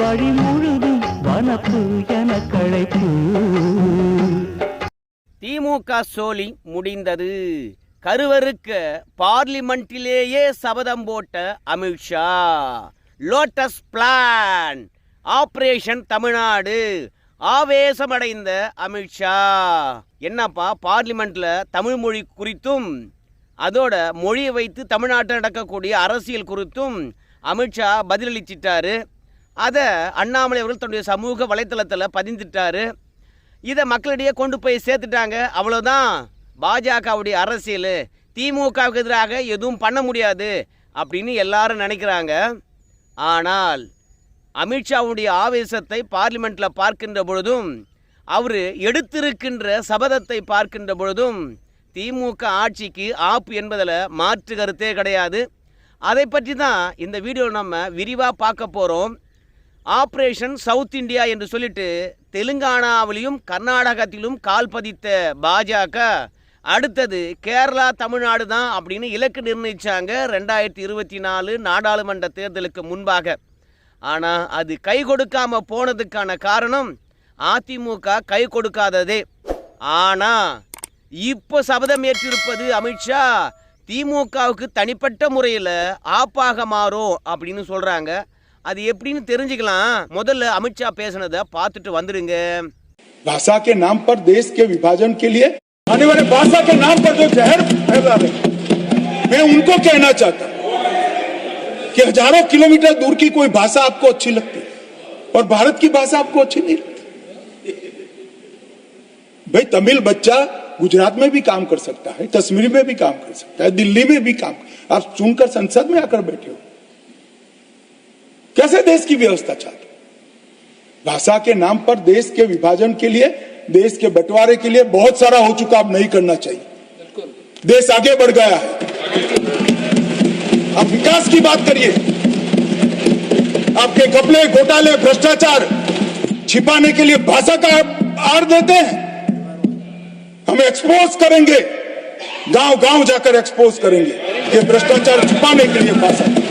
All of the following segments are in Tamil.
வழி முழுதும் வனப்பு என கழைப்பு திமுக சோலி முடிந்தது. கருவருக்க பார்லிமெண்ட்டிலேயே சபதம் போட்ட Amit Shah lotus plan. Operation Tamil Nadu. ஆவேசமடைந்த Amit Shah என்னப்பா பார்லிமெண்ட்ல தமிழ் மொழி குறித்தும் அதோட மொழியை வைத்து தமிழ்நாட்டில் நடக்கக்கூடிய அரசியல் குறித்தும் அமித்ஷா பதிலளிச்சிட்டாரு. அதை அண்ணாமலை அவர்கள் தன்னுடைய சமூக வலைத்தளத்தில் பதிந்துட்டார். இதை மக்களிடையே கொண்டு போய் சேர்த்துட்டாங்க. அவ்வளோதான் பாஜகவுடைய அரசியல். திமுகவுக்கு எதிராக எதுவும் பண்ண முடியாது அப்படின்னு எல்லாரும் நினைக்கிறாங்க. ஆனால் அமித்ஷாவுடைய ஆவேசத்தை பார்லிமெண்ட்டில் பார்க்கின்ற பொழுதும் அவர் எடுத்திருக்கின்ற சபதத்தை பார்க்கின்ற பொழுதும் திமுக ஆட்சிக்கு ஆப்பு என்பதில் மாற்று கருத்தே கிடையாது. அதை பற்றி தான் இந்த வீடியோ நம்ம விரிவாக பார்க்க போகிறோம் ஆப்ரேஷன் சவுத் இந்தியா என்று சொல்லிட்டு தெலுங்கானாவிலும் கர்நாடகத்திலும் கால் பதித்த பாஜக அடுத்தது கேரளா தமிழ்நாடு தான் அப்படின்னு இலக்கு நிர்ணயிச்சாங்க ரெண்டாயிரத்தி இருபத்தி நாலு நாடாளுமன்ற தேர்தலுக்கு முன்பாக. ஆனால் அது கை கொடுக்காம போனதுக்கான காரணம் அதிமுக கை கொடுக்காததே. ஆனால் இப்போ சபதம் ஏற்றிருப்பது அமித்ஷா திமுகவுக்கு தனிப்பட்ட முறையில் ஆப்பாக மாறும் அப்படின்னு சொல்கிறாங்க அது எப்படின்னு தெரிஞ்சுக்கலாம் முதல்ல அமித்ஷா பேசுனதை பார்த்துட்டு வந்துடுங்க भाषा के नाम पर देश के विभाजन के लिए आने वाले भाषा के नाम पर जो जहर फैला रहे मैं उनको कहना चाहता हूं कि हजारों किलोमीटर दूर की कोई भाषा आपको अच्छी लगती है और भारत की भाषा आपको अच्छी नहीं लगती भाई तमिल बच्चा गुजरात में भी काम कर सकता है कश्मीर में भी काम कर सकता है दिल्ली में भी काम आप सुनकर संसद में आकर बैठे हो कैसे देश की व्यवस्था चाहते? भाषा के नाम पर देश के विभाजन के लिए देश के बंटवारे के लिए बहुत सारा हो चुका अब नहीं करना चाहिए। देश आगे बढ़ गया है। आप विकास की बात करिए। आपके घपले घोटाले भ्रष्टाचार छिपाने के लिए भाषा का आड़ देते हैं। हम एक्सपोज करेंगे। गाँव गाँव जाकर एक्सपोज करेंगे। ये भ्रष्टाचार छुपाने के लिए भाषा।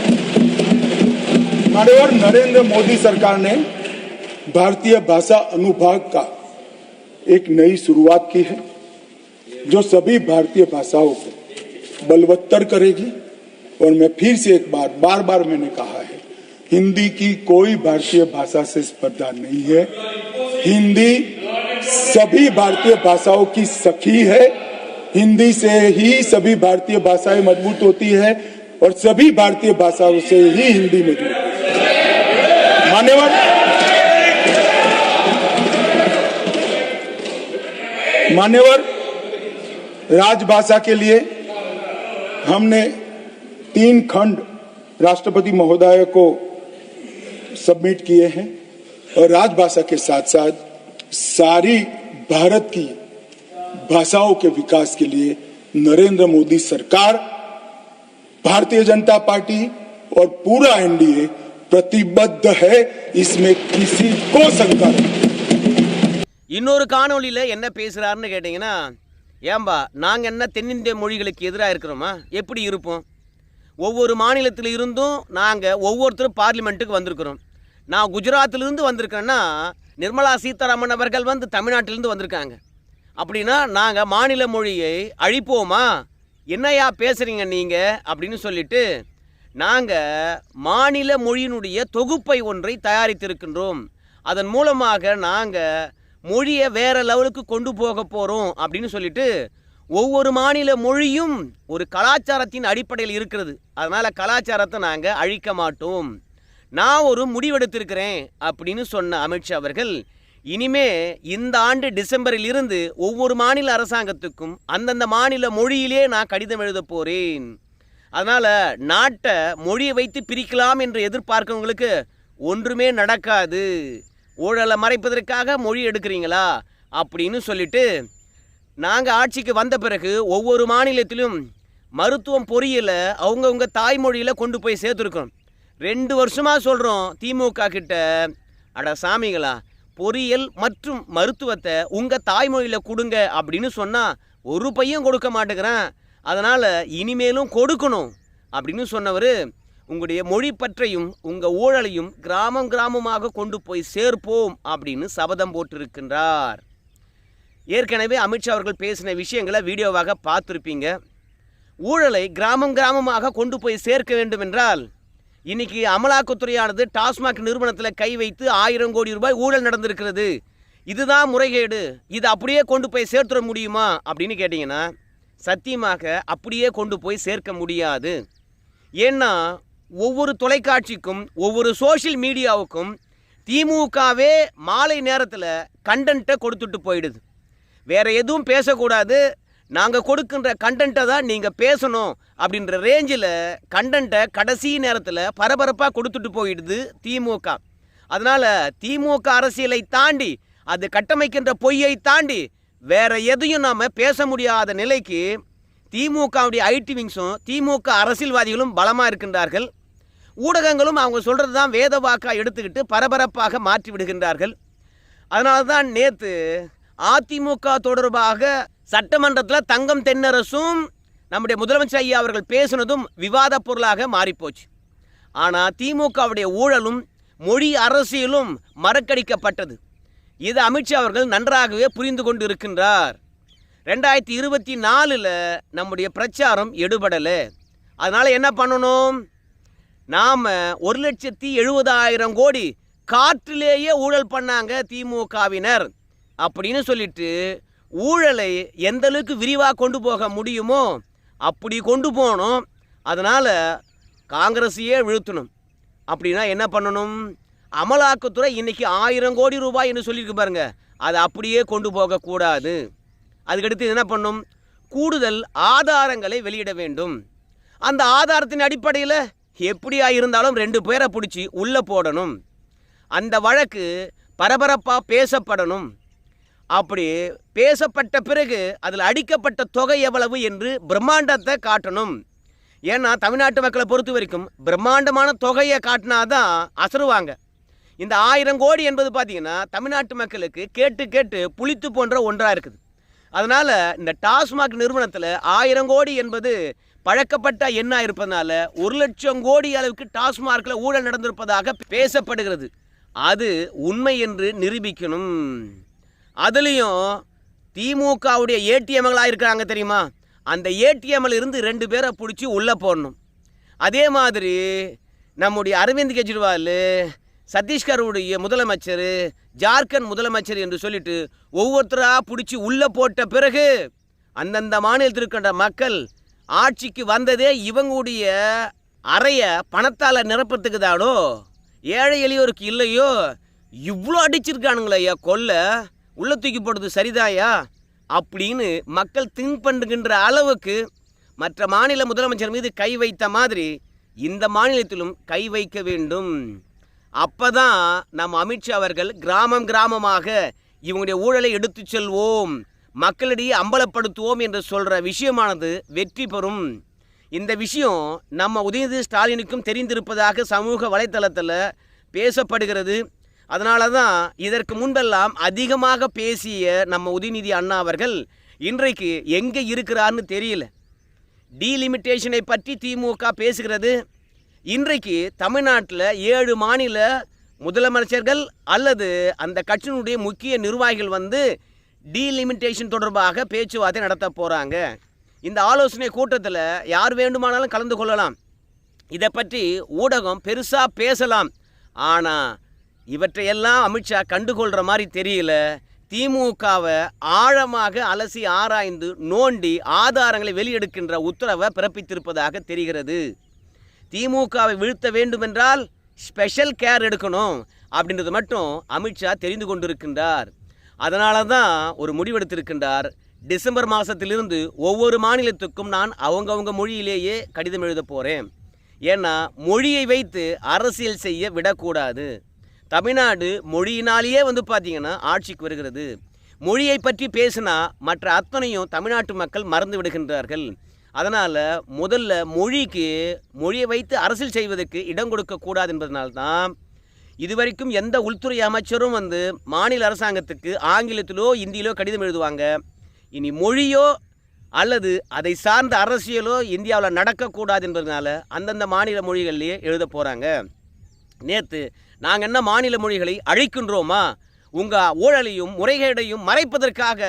मान्यवर नरेंद्र मोदी सरकार ने भारतीय भाषा अनुभाग का एक नई शुरुआत की है, जो सभी भारतीय भाषाओं को बलवत्तर करेगी। और मैं फिर से एक बार बार बार मैंने कहा है, हिंदी की कोई भारतीय भाषा से स्पर्धा नहीं है। हिंदी सभी भारतीय भाषाओं की सखी है। हिंदी से ही सभी भारतीय भाषाएँ मज़बूत होती है। और सभी भारतीय भाषाओं से ही हिंदी होती है। मान्यवर। मान्यवर, राजभाषा के लिए हमने तीन खंड राष्ट्रपति महोदय को सबमिट किए हैं और राजभाषा के साथ साथ सारी भारत की भाषाओं के विकास के लिए नरेंद्र मोदी सरकार भारतीय जनता पार्टी और पूरा एनडीए प्रतिबद्ध है इसमें किसी को शंका नहीं இன்னொரு காணொளியில் என்ன பேசுகிறாருன்னு கேட்டிங்கன்னா ஏம்பா நாங்கள் என்ன தென்னிந்திய மொழிகளுக்கு எதிராக இருக்கிறோமா எப்படி இருப்போம் ஒவ்வொரு மாநிலத்தில் இருந்தும் நாங்கள் ஒவ்வொருத்தரும் பார்லிமெண்ட்டுக்கு வந்திருக்கிறோம் நான் குஜராத்திலிருந்து வந்திருக்கேன்னா நிர்மலா சீதாராமன் அவர்கள் வந்து தமிழ்நாட்டிலேருந்து வந்திருக்காங்க அப்படின்னா நாங்கள் மாநில மொழியை அழிப்போமா என்னையா பேசுகிறீங்க நீங்கள் அப்படின்னு சொல்லிட்டு நாங்கள் மாநில மொழியினுடைய தொகுப்பை ஒன்றை தயாரித்திருக்கின்றோம். அதன் மூலமாக நாங்கள் மொழியை வேறு லெவலுக்கு கொண்டு போக போகிறோம் அப்படின்னு சொல்லிட்டு ஒவ்வொரு மாநில மொழியும் ஒரு கலாச்சாரத்தின் அடிப்படையில் இருக்கிறது. அதனால் கலாச்சாரத்தை நாங்கள் அழிக்க மாட்டோம். நான் ஒரு முடிவெடுத்திருக்கிறேன் அப்படின்னு சொன்ன அமித்ஷா அவர்கள் இனிமே இந்த ஆண்டு டிசம்பரில் இருந்து ஒவ்வொரு மாநில அரசாங்கத்துக்கும் அந்தந்த மாநில மொழியிலே நான் கடிதம் எழுத போகிறேன் அதனால் நாட்டை மொழியை வைத்து பிரிக்கலாம் என்று எதிர்பார்க்கவங்களுக்கு ஒன்றுமே நடக்காது. ஊழலை மறைப்பதற்காக மொழி எடுக்கிறீங்களா? அப்படின்னு சொல்லிட்டு நாங்கள் ஆட்சிக்கு வந்த பிறகு ஒவ்வொரு மாநிலத்திலும் மருத்துவம் பொறியியலை அவங்கவுங்க தாய்மொழியில் கொண்டு போய் சேர்த்துருக்கோம். ரெண்டு வருஷமாக சொல்கிறோம் திமுக கிட்ட. அட சாமிங்களா பொறியியல் மற்றும் மருத்துவத்தை உங்கள் தாய்மொழியில் கொடுங்க அப்படின்னு சொன்னால் ஒரு பையன் கொடுக்க மாட்டேங்கிறேன். அதனால் இனிமேலும் கொடுக்கணும் அப்படின்னு சொன்னவர் உங்களுடைய மொழி பற்றையும் உங்கள் ஊழலையும் கிராமம் கிராமமாக கொண்டு போய் சேர்ப்போம் அப்படின்னு சபதம் போட்டிருக்கின்றார். ஏற்கனவே அமித்ஷா அவர்கள் பேசின விஷயங்களை வீடியோவாக பார்த்துருப்பீங்க. ஊழலை கிராமம் கிராமமாக கொண்டு போய் சேர்க்க வேண்டும் என்றால் இன்னைக்கு அமலாக்கத்துறையானது டாஸ்மாக் நிறுவனத்தில் கை வைத்து ஆயிரம் கோடி ரூபாய் ஊழல் நடந்திருக்கிறது. இதுதான் முறைகேடு. இது அப்படியே கொண்டு போய் சேர்த்துட முடியுமா? அப்படின்னு கேட்டிங்கன்னா சத்தியமாக அப்படியே கொண்டு போய் சேர்க்க முடியாது. ஏன்னா ஒவ்வொரு தொலைக்காட்சிக்கும் ஒவ்வொரு சோஷியல் மீடியாவுக்கும் திமுகவே மாலை நேரத்தில் கண்டென்ட்டை கொடுத்துட்டு போயிடுது. வேறு எதுவும் பேசக்கூடாது. நாங்கள் கொடுக்கின்ற கண்டென்ட்டை தான் நீங்கள் பேசணும் அப்படின்ற ரேஞ்சில் கண்டென்ட்டை கடைசி நேரத்தில் பரபரப்பாக கொடுத்துட்டு போயிடுது திமுக. அதனால் திமுக அரசியலை தாண்டி அது கட்டமைக்கின்ற பொய்யை தாண்டி வேற எதையும் நாம் பேச முடியாத நிலைக்கு திமுகவுடைய ஐடி விங்ஸும் திமுக அரசியல்வாதிகளும் பலமாக இருக்கின்றார்கள். ஊடகங்களும் அவங்க சொல்கிறது தான் வேத வாக்காக எடுத்துக்கிட்டு பரபரப்பாக மாற்றி விடுகின்றார்கள். அதனால தான் நேற்று அதிமுக தொடர்பாக சட்டமன்றத்தில் தங்கம் தென்னரசும் நம்முடைய முதலமைச்சர் ஐயா அவர்கள் பேசுனதும் விவாத பொருளாக மாறிப்போச்சு. ஆனால் திமுகவுடைய ஊழலும் மொழி அரசியலும் மறக்கடிக்கப்பட்டது. இது அமித்ஷா அவர்கள் நன்றாகவே புரிந்து கொண்டு இருக்கின்றார். ரெண்டாயிரத்தி இருபத்தி நாலில் நம்முடைய பிரச்சாரம் எடுபடலை. அதனால் என்ன பண்ணணும்? நாம் ஒரு லட்சத்தி எழுபதாயிரம் கோடி காற்றிலேயே ஊழல் பண்ணாங்க திமுகவினர் அப்படின்னு சொல்லிட்டு ஊழலை எந்த அளவுக்கு விரிவாக கொண்டு போக முடியுமோ அப்படி கொண்டு போகணும். அதனால் காங்கிரஸையே வீழ்த்தணும். அப்படின்னா என்ன பண்ணணும்? அமலாக்கத்துறை இன்னைக்கு ஆயிரம் கோடி ரூபாய் என்று சொல்லியிருக்கு பாருங்கள் அதை அப்படியே கொண்டு போகக்கூடாது அதுக்கடுத்து என்ன பண்ணும்? கூடுதல் ஆதாரங்களை வெளியிட வேண்டும். அந்த ஆதாரத்தின் அடிப்படையில் எப்படியா இருந்தாலும் ரெண்டு பேரை பிடிச்சி உள்ளே போடணும். அந்த வழக்கு பரபரப்பாக பேசப்படணும். அப்படி பேசப்பட்ட பிறகு அதில் அடிக்கப்பட்ட தொகை எவ்வளவு என்று பிரம்மாண்டத்தை காட்டணும். ஏன்னா தமிழ்நாட்டு மக்களை பொறுத்த வரைக்கும் பிரம்மாண்டமான தொகையை காட்டினாதான் அசருவாங்க. இந்த ஆயிரம் கோடி என்பது பார்த்தீங்கன்னா தமிழ்நாட்டு மக்களுக்கு கேட்டு கேட்டு புளித்து போன்ற ஒன்றாக இருக்குது. அதனால் இந்த டாஸ்மாக் நிறுவனத்தில் ஆயிரம் கோடி என்பது பழக்கப்பட்ட எண்ணாக இருப்பதனால ஒரு லட்சம் கோடி அளவுக்கு டாஸ்மார்க்கில் ஊழல் நடந்திருப்பதாக பேசப்படுகிறது. அது உண்மை என்று நிரூபிக்கணும். அதுலேயும் திமுகவுடைய ஏடிஎம்களாக இருக்கிறாங்க தெரியுமா? அந்த ஏடிஎம்மில் இருந்து ரெண்டு பேரை பிடிச்சி உள்ளே போடணும். அதே மாதிரி நம்முடைய அரவிந்த் கெஜ்ரிவால் சத்தீஸ்கருடைய முதலமைச்சர் ஜார்க்கண்ட் முதலமைச்சர் என்று சொல்லிட்டு ஒவ்வொருத்தராக பிடிச்சி உள்ளே போட்ட பிறகு அந்தந்த மாநிலத்தில் இருக்கின்ற மக்கள் ஆட்சிக்கு வந்ததே இவங்களுடைய அறைய பணத்தால் நிரப்பத்துக்கு தானோ? ஏழை எளியோருக்கு இல்லையோ? இவ்வளோ அடிச்சிருக்கானுங்களே ஐயா உள்ள தூக்கி போடுறது சரிதாயா? அப்படின்னு மக்கள் திங்க் பண்ணுகின்ற அளவுக்கு மற்ற மாநில முதலமைச்சர் மீது கை வைத்த மாதிரி இந்த மாநிலத்திலும் கை வைக்க வேண்டும். அப்பதான் நம் அமித்ஷா அவர்கள் கிராமம் கிராமமாக இவங்களுடைய ஊழலை எடுத்துச் செல்வோம் மக்களிடையே அம்பலப்படுத்துவோம் என்று சொல்கிற விஷயமானது வெற்றி பெறும். இந்த விஷயம் நம்ம உதயநிதி ஸ்டாலினுக்கும் தெரிந்திருப்பதாக சமூக வலைத்தளத்தில் பேசப்படுகிறது. அதனால தான் இதற்கு முன்பெல்லாம் அதிகமாக பேசிய நம்ம உதயநிதி அண்ணா அவர்கள் இன்றைக்கு எங்கே இருக்கிறார்னு தெரியல. டீலிமிட்டேஷனை பற்றி திமுக பேசுகிறது. இன்றைக்கு தமிழ்நாட்டில் ஏழு மாநில முதலமைச்சர்கள் அல்லது அந்த கட்சியினுடைய முக்கிய நிர்வாகிகள் வந்து டீலிமிட்டேஷன் தொடர்பாக பேச்சுவார்த்தை நடத்த போகிறாங்க இந்த ஆலோசனை கூட்டத்தில் யார் வேண்டுமானாலும் கலந்து கொள்ளலாம். இதை பற்றி ஊடகம் பெருசாக பேசலாம். ஆனால் இவற்றையெல்லாம் அமித்ஷா கண்டுகொள்கிற மாதிரி தெரியல. திமுகவை ஆழமாக அலசி ஆராய்ந்து நோண்டி ஆதாரங்களை வெளியெடுக்கின்ற உத்தரவை பிறப்பித்திருப்பதாக தெரிகிறது. திமுகவை வீழ்த்த வேண்டுமென்றால் ஸ்பெஷல் கேர் எடுக்கணும் அப்படின்றது மட்டும் அமித்ஷா தெரிந்து கொண்டிருக்கின்றார். அதனால தான் ஒரு முடிவெடுத்திருக்கின்றார். டிசம்பர் மாதத்திலிருந்து ஒவ்வொரு மாநிலத்துக்கும் நான் அவங்கவுங்க மொழியிலேயே கடிதம் எழுத போகிறேன் ஏன்னா மொழியை வைத்து அரசியல் செய்ய விடக்கூடாது. தமிழ்நாடு மொழியினாலேயே வந்து பார்த்திங்கன்னா ஆட்சிக்கு வருகிறது. மொழியை பற்றி பேசினா மற்ற அத்தனையும் தமிழ்நாட்டு மக்கள் மறந்து விடுகின்றார்கள். அதனால் முதல்ல மொழிக்கு மொழியை வைத்து அரசியல் செய்வதற்கு இடம் கொடுக்கக்கூடாது என்பதனால்தான் இதுவரைக்கும் எந்த உள்துறை அமைச்சரும் வந்து மாநில அரசாங்கத்துக்கு ஆங்கிலத்திலோ இந்தியிலோ கடிதம் எழுதுவாங்க. இனி மொழியோ அல்லது அதை சார்ந்த அரசியலோ இந்தியாவில் நடக்கக்கூடாது என்பதனால அந்தந்த மாநில மொழிகள்லேயே எழுத போகிறாங்க நேற்று நாங்கள் என்ன மாநில மொழிகளை அழிக்கின்றோமா? உங்கள் ஊழலையும் முறைகேடையும் மறைப்பதற்காக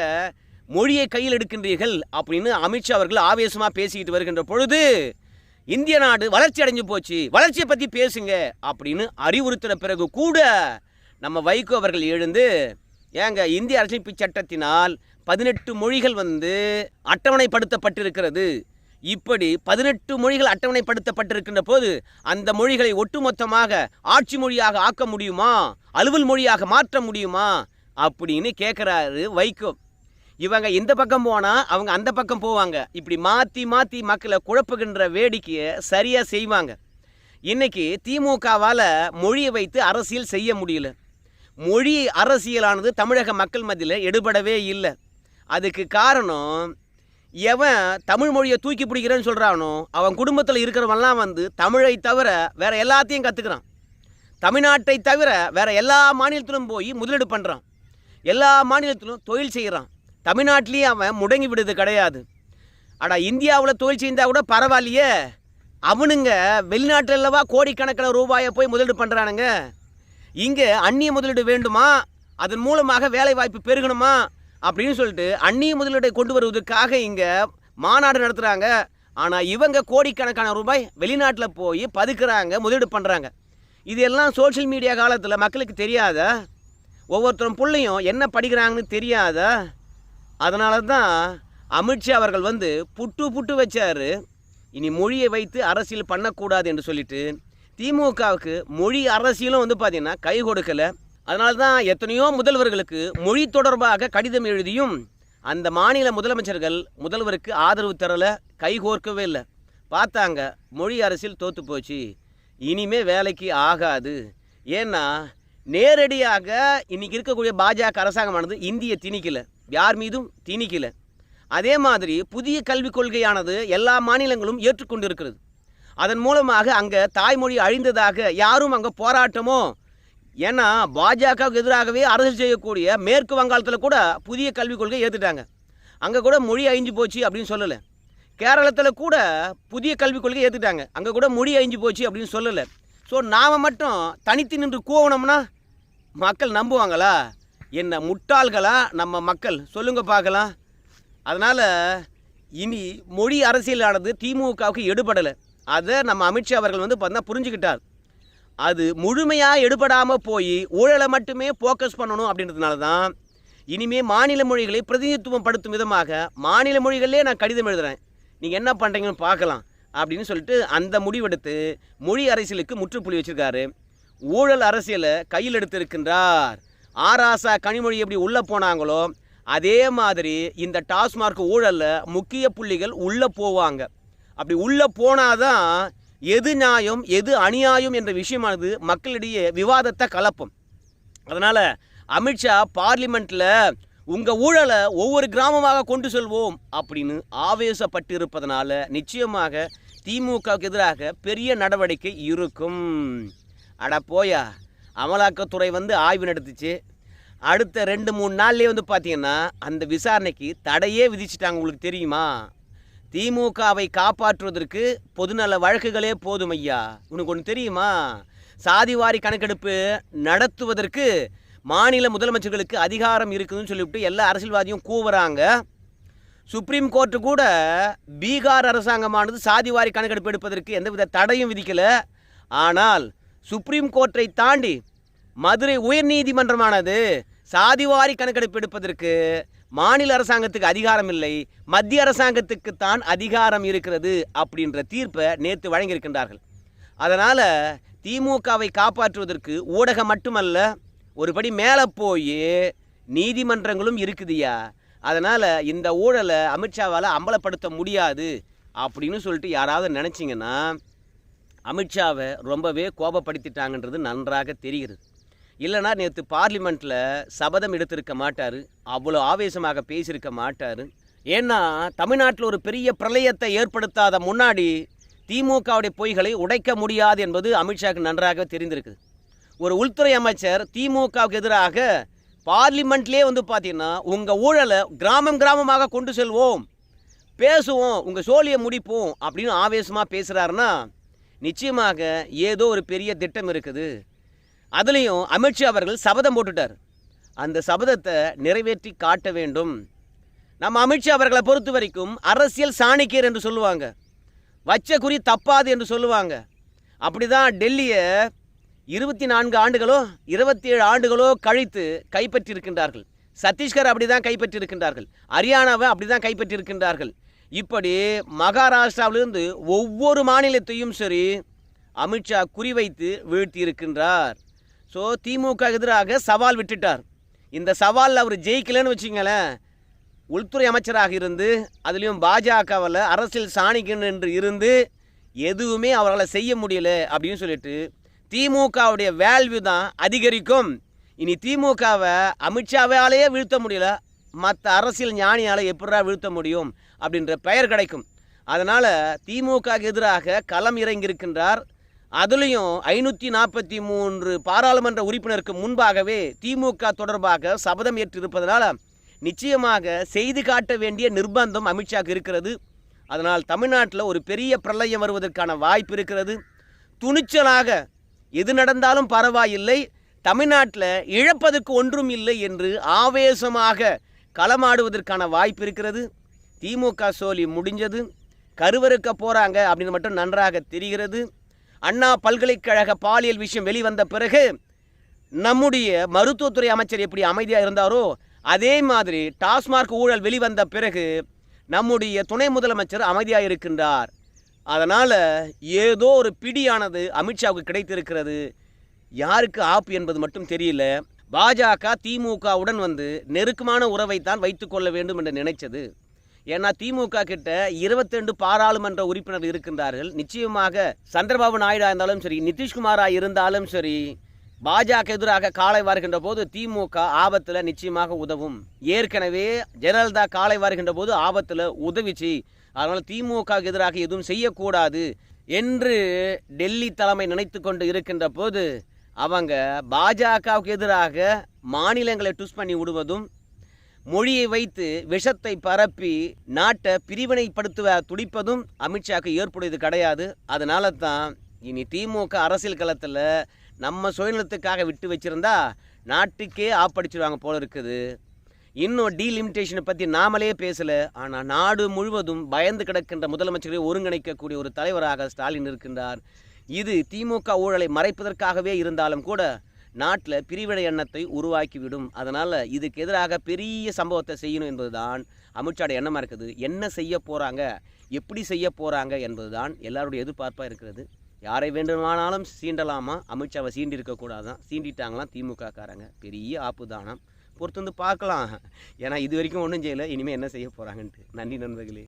மொழியை கையில் எடுக்கின்றீர்கள் அப்படின்னு அமித்ஷா அவர்கள் ஆவேசமாக பேசிக்கிட்டு வருகின்ற பொழுது இந்திய நாடு வளர்ச்சி அடைஞ்சு போச்சு வளர்ச்சியை பற்றி பேசுங்க அப்படின்னு அறிவுறுத்தின பிறகு கூட நம்ம வைகோ அவர்கள் எழுந்து ஏங்க இந்திய அரசியலமைப்பு சட்டத்தினால் பதினெட்டு மொழிகள் வந்து அட்டவணைப்படுத்தப்பட்டிருக்கிறது. இப்படி பதினெட்டு மொழிகள் அட்டவணைப்படுத்தப்பட்டிருக்கின்ற போது அந்த மொழிகளை ஒட்டுமொத்தமாக ஆட்சி மொழியாக ஆக்க முடியுமா? அலுவல் மொழியாக மாற்ற முடியுமா? அப்படின்னு கேட்குறாரு வைகோ. இவங்க இந்த பக்கம் போனால் அவங்க அந்த பக்கம் போவாங்க. இப்படி மாற்றி மாற்றி மக்களை குழப்புகின்ற வேடிக்கையை சரியாக செய்வாங்க. இன்னைக்கு திமுகவால் மொழியை வைத்து அரசியல் செய்ய முடியல. மொழி அரசியலானது தமிழக மக்கள் மத்தியில் எடுபடவே இல்லை. அதுக்கு காரணம் எவன் தமிழ் மொழியை தூக்கி பிடிக்கிறேன்னு சொல்கிறானோ அவன் குடும்பத்தில் இருக்கிறவன்லாம் வந்து தமிழை தவிர வேறு எல்லாத்தையும் கற்றுக்கிறான் தமிழ்நாட்டை தவிர வேற எல்லா மாநிலத்திலும் போய் முதலீடு பண்ணுறான் எல்லா மாநிலத்திலும் தொழில் செய்கிறான் தமிழ்நாட்டிலேயே அவன் முடங்கி விடுது கிடையாது. அடா இந்தியாவில் தொழில் செய்தால் கூட பரவாயில்லையே. அவனுங்க வெளிநாட்டிலவா கோடிக்கணக்கில் ரூபாயை போய் முதலீடு பண்ணுறானுங்க இங்கே அந்நிய முதலீடு வேண்டுமா? அதன் மூலமாக வேலைவாய்ப்பு பெருகணுமா? அப்படின்னு சொல்லிட்டு அந்நிய முதலீட்டை கொண்டு வருவதற்காக இங்கே மாநாடு நடத்துகிறாங்க ஆனால் இவங்க கோடிக்கணக்கான ரூபாய் வெளிநாட்டில் போய் பதுக்குறாங்க முதலீடு பண்ணுறாங்க இது எல்லாம் சோஷியல் மீடியா காலத்தில் மக்களுக்கு தெரியாத ஒவ்வொருத்தரும் பிள்ளையும் என்ன படிக்கிறாங்கன்னு தெரியாத அதனால தான் அமித்ஷா அவர்கள் வந்து புட்டு புட்டு வச்சார். இனி மொழியை வைத்து அரசியல் பண்ணக்கூடாது என்று சொல்லிட்டு திமுகவுக்கு மொழி அரசியலும் வந்து பார்த்திங்கன்னா கை கொடுக்கலை. அதனால தான் எத்தனையோ முதல்வர்களுக்கு மொழி தொடர்பாக கடிதம் எழுதியும் அந்த மாநில முதலமைச்சர்கள் முதல்வருக்கு ஆதரவு தரலை கைகோர்க்கவே இல்லை. பார்த்தாங்க மொழி அரசியல் தோற்று போச்சு. இனிமே வேலைக்கு ஆகாது. ஏன்னா நேரடியாக இன்னைக்கு இருக்கக்கூடிய பாஜக அரசாங்கமானது இந்திய திணிக்கலை. யார் மீதும் திணிக்கலை. அதே மாதிரி புதிய கல்விக் கொள்கையானது எல்லா மாநிலங்களும் ஏற்றுக்கொண்டிருக்கிறது. அதன் மூலமாக அங்கே தாய்மொழி அழிந்ததாக யாரும் அங்கே போராட்டமோ ஏன்னா பாஜகவுக்கு எதிராகவே அரசியல் செய்யக்கூடிய மேற்கு வங்காளத்தில் கூட புதிய கல்விக் கொள்கை ஏற்றுட்டாங்க அங்கே கூட மொழி அழிஞ்சு போச்சு அப்படின்னு சொல்லலை. கேரளத்தில் கூட புதிய கல்விக் கொள்கை ஏற்றுட்டாங்க அங்கே கூட மொழி அழிஞ்சு போச்சு அப்படின்னு சொல்லலை. ஸோ நாம் மட்டும் தனித்து நின்று கூவனோம்னா மக்கள் நம்புவாங்களா? என்ன முட்டாள்களா நம்ம மக்கள்? சொல்லுங்க பார்க்கலாம். அதனால் இனி மொழி அரசியலானது திமுகவுக்கு எடுபடலை. அதை நம்ம அமித்ஷா அவர்கள் வந்து பார்த்தா புரிஞ்சுக்கிட்டார். அது முழுமையாக எடுபடாமல் போய் ஊழலை மட்டுமே ஃபோக்கஸ் பண்ணணும் அப்படின்றதுனால தான் இனிமே மாநில மொழிகளை பிரதிநிதித்துவம் படுத்தும் விதமாக மாநில மொழிகளிலே நான் கடிதம் எழுதுகிறேன் நீங்கள் என்ன பண்ணுறீங்கன்னு பார்க்கலாம் அப்படின்னு சொல்லிட்டு அந்த முடிவெடுத்து மொழி அரசியலுக்கு முற்றுப்புள்ளி வச்சுருக்காரு. ஊழல் அரசியலை கையில் எடுத்திருக்கின்றார். ஆராசா கனிமொழி எப்படி உள்ளே போனாங்களோ அதே மாதிரி இந்த டாஸ்மார்க் ஊழலில் முக்கிய புள்ளிகள் உள்ளே போவாங்க. அப்படி உள்ளே போனாதான் எது நியாயம் எது அநியாயம் என்ற விஷயமானது மக்களிடையே விவாதத்தை கலப்பும். அதனால் அமித்ஷா பார்லிமெண்ட்டில் உங்கள் ஊழலை ஒவ்வொரு கிராமமாக கொண்டு செல்வோம் அப்படின்னு ஆவேசப்பட்டு இருப்பதனால நிச்சயமாக திமுகவுக்கு எதிராக பெரிய நடவடிக்கை இருக்கும். அட போயா அமலாக்கத்துறை வந்து ஆய்வு நடத்துச்சு. அடுத்த ரெண்டு மூணு நாள்லேயே வந்து பார்த்தீங்கன்னா அந்த விசாரணைக்கு தடையே விதிச்சிட்டாங்க உங்களுக்கு தெரியுமா? திமுகவை காப்பாற்றுவதற்கு பொதுநல வழக்குகளே போதும் ஐயா. உனக்கு ஒன்று தெரியுமா? சாதிவாரி கணக்கெடுப்பு நடத்துவதற்கு மாநில முதலமைச்சர்களுக்கு அதிகாரம் இருக்குதுன்னு சொல்லிவிட்டு எல்லா அரசியல்வாதியும் கூவுறாங்க. சுப்ரீம் கோர்ட்டு கூட பீகார் அரசாங்கமானது சாதிவாரி கணக்கெடுப்பு எடுப்பதற்கு எந்தவித தடையும் விதிக்கலை. ஆனால் சுப்ரீம் கோர்ட்டை தாண்டி மதுரை உயர்நீதிமன்றமானது சாதிவாரி கணக்கெடுப்பு எடுப்பதற்கு மாநில அரசாங்கத்துக்கு அதிகாரம் இல்லை மத்திய அரசாங்கத்துக்கு தான் அதிகாரம் இருக்கிறது அப்படின்ற தீர்ப்பை நேற்று வழங்கியிருக்கின்றார்கள். அதனால் திமுகவை காப்பாற்றுவதற்கு ஊடகம் மட்டுமல்ல ஒருபடி மேலே போய் நீதிமன்றங்களும் இருக்குதுயா அதனால் இந்த ஊழலை அமித்ஷாவால் அம்பலப்படுத்த முடியாது அப்படின்னு சொல்லிட்டு யாராவது நினச்சிங்கன்னா அமித்ஷாவை ரொம்பவே கோபப்படுத்திட்டாங்கன்றது நன்றாக தெரிகிறது. இல்லைனா நேற்று பார்லிமெண்ட்டில் சபதம் எடுத்திருக்க மாட்டார் அவ்வளோ ஆவேசமாக பேசியிருக்க மாட்டார். ஏன்னா தமிழ்நாட்டில் ஒரு பெரிய பிரளயத்தை ஏற்படுத்தாத முன்னாடி திமுகவுடைய பொய்களை உடைக்க முடியாது என்பது அமித்ஷாவுக்கு நன்றாக தெரிந்திருக்குது. ஒரு உள்துறை அமைச்சர் திமுகவுக்கு எதிராக பார்லிமெண்ட்லேயே வந்து பார்த்தீங்கன்னா உங்கள் ஊழலை கிராமம் கிராமமாக கொண்டு செல்வோம் பேசுவோம் உங்கள் சோழியை முடிப்போம் அப்படின்னு ஆவேசமாக பேசுகிறாருன்னா நிச்சயமாக ஏதோ ஒரு பெரிய திட்டம் இருக்குது. அதுலேயும் அமித்ஷா அவர்கள் சபதம் போட்டுட்டார். அந்த சபதத்தை நிறைவேற்றி காட்ட வேண்டும். நம்ம அமித்ஷா அவர்களை பொறுத்த வரைக்கும் அரசியல் சாணிக்கியர் என்று சொல்லுவாங்க. வச்ச குறி தப்பாது என்று சொல்லுவாங்க. அப்படி தான் டெல்லியை இருபத்தி நான்கு ஆண்டுகளோ இருபத்தி ஏழு ஆண்டுகளோ கழித்து கைப்பற்றியிருக்கின்றார்கள். சத்தீஸ்கர் அப்படி தான் கைப்பற்றியிருக்கின்றார்கள். ஹரியானாவை அப்படி தான் கைப்பற்றியிருக்கின்றார்கள். இப்படி மகாராஷ்டிராவிலிருந்து ஒவ்வொரு மாநிலத்தையும் சரி அமித்ஷா குறிவைத்து வீழ்த்தியிருக்கின்றார். ஸோ திமுக எதிராக சவால் விட்டுட்டார். இந்த சவாலில் அவர் ஜெயிக்கலன்னு வச்சுங்களேன் உள்துறை அமைச்சராக இருந்து அதுலேயும் பாஜகவில் அரசியல் சாணிக்கன் என்று இருந்து எதுவுமே அவரால் செய்ய முடியல அப்படின்னு சொல்லிட்டு திமுகவுடைய வேல்யூ தான் அதிகரிக்கும். இனி திமுகவை அமித்ஷாவாலேயே வீழ்த்த முடியல மற்ற அரசியல் ஞானியால் எப்படா வீழ்த்த முடியும் அப்படின்ற பெயர் கிடைக்கும். அதனால் திமுக எதிராக களம் இறங்கியிருக்கின்றார் அதுலேயும் ஐநூற்றி நாற்பத்தி மூன்று பாராளுமன்ற உறுப்பினருக்கு முன்பாகவே திமுக தொடர்பாக சபதம் ஏற்றிருப்பதனால் நிச்சயமாக செய்து காட்ட வேண்டிய நிர்பந்தம் அமித்ஷாக்கு இருக்கிறது. அதனால் தமிழ்நாட்டில் ஒரு பெரிய பிரளயம் வருவதற்கான வாய்ப்பு இருக்கிறது. துணிச்சலாக எது நடந்தாலும் பரவாயில்லை. தமிழ்நாட்டில் இழப்பதற்கு ஒன்றும் இல்லை என்று ஆவேசமாக களமாடுவதற்கான வாய்ப்பு இருக்கிறது. திமுக சோழி முடிஞ்சது. கருவறுக்க போகிறாங்க அப்படின்னு மட்டும் நன்றாக தெரிகிறது. அண்ணா பல்கலைக்கழக பாலியல் விஷயம் வெளிவந்த பிறகு நம்முடைய மருத்துவத்துறை அமைச்சர் எப்படி அமைதியாக இருந்தாரோ அதே மாதிரி டாஸ்மார்க் ஊழல் வெளிவந்த பிறகு நம்முடைய துணை முதலமைச்சர் அமைதியாக இருக்கின்றார். அதனால் ஏதோ ஒரு பிடியானது அமித்ஷாவுக்கு கிடைத்திருக்கிறது. யாருக்கு ஆப்பு என்பது மட்டும் தெரியல. பாஜக திமுகவுடன் வந்து நெருக்கமான உறவைத்தான் வைத்துக்கொள்ள வேண்டும் என்று நினைச்சது. ஏன்னா திமுக கிட்ட 22 பாராளுமன்ற உறுப்பினர் இருக்கின்றார்கள். நிச்சயமாக சந்திரபாபு நாயுடா இருந்தாலும் சரி நிதிஷ்குமாரா இருந்தாலும் சரி பாஜக எதிராக காலை வாருகின்ற போது திமுக ஆபத்தில் நிச்சயமாக உதவும். ஏற்கனவே ஜெயலலிதா காலை வாருகின்ற போது ஆபத்தில் உதவிச்சு அதனால் திமுக எதிராக எதுவும் செய்யக்கூடாது என்று டெல்லி தலைமை நினைத்து கொண்டு இருக்கின்ற போது அவங்க பாஜகவுக்கு எதிராக மாநிலங்களை டுஸ் பண்ணி விடுவதும் மொழியை வைத்து விஷத்தை பரப்பி நாட்டை பிரிவினைப்படுத்துவ துடிப்பதும் அமித்ஷாக்கு ஏற்புடையது கிடையாது. அதனால தான் இனி திமுக அரசியல் களத்தில் நம்ம சுயநலத்துக்காக விட்டு வச்சுருந்தா நாட்டுக்கே ஆப்படிச்சிருவாங்க போல இருக்குது. இன்னும் டீலிமிட்டேஷனை பற்றி நாமளே பேசலை. ஆனால் நாடு முழுவதும் பயந்து கிடக்கின்ற முதலமைச்சரை ஒருங்கிணைக்கக்கூடிய ஒரு தலைவராக ஸ்டாலின் இருக்கின்றார். இது திமுக ஊழலை மறைப்பதற்காகவே இருந்தாலும் கூட நாட்டில் பிரிவினை எண்ணத்தை உருவாக்கிவிடும். அதனால் இதுக்கு எதிராக பெரிய சம்பவத்தை செய்யணும் என்பதுதான் அமித்ஷாட எண்ணமாக இருக்குது. என்ன செய்ய போகிறாங்க எப்படி செய்ய போகிறாங்க என்பதுதான் எல்லாருடைய எதிர்பார்ப்பாக இருக்கிறது. யாரை வேண்டுமானாலும் சீண்டலாமா? அமித்ஷாவை சீண்டி இருக்கக்கூடாதான் சீண்டிட்டாங்களாம் திமுக காரங்க பெரிய ஆப்பு தானம் பொறுத்து வந்து பார்க்கலாம். ஏன்னா இது வரைக்கும் ஒன்றும் செய்யலை. இனிமேல் என்ன செய்ய போகிறாங்கன்ட்டு நன்றி நண்பர்களே.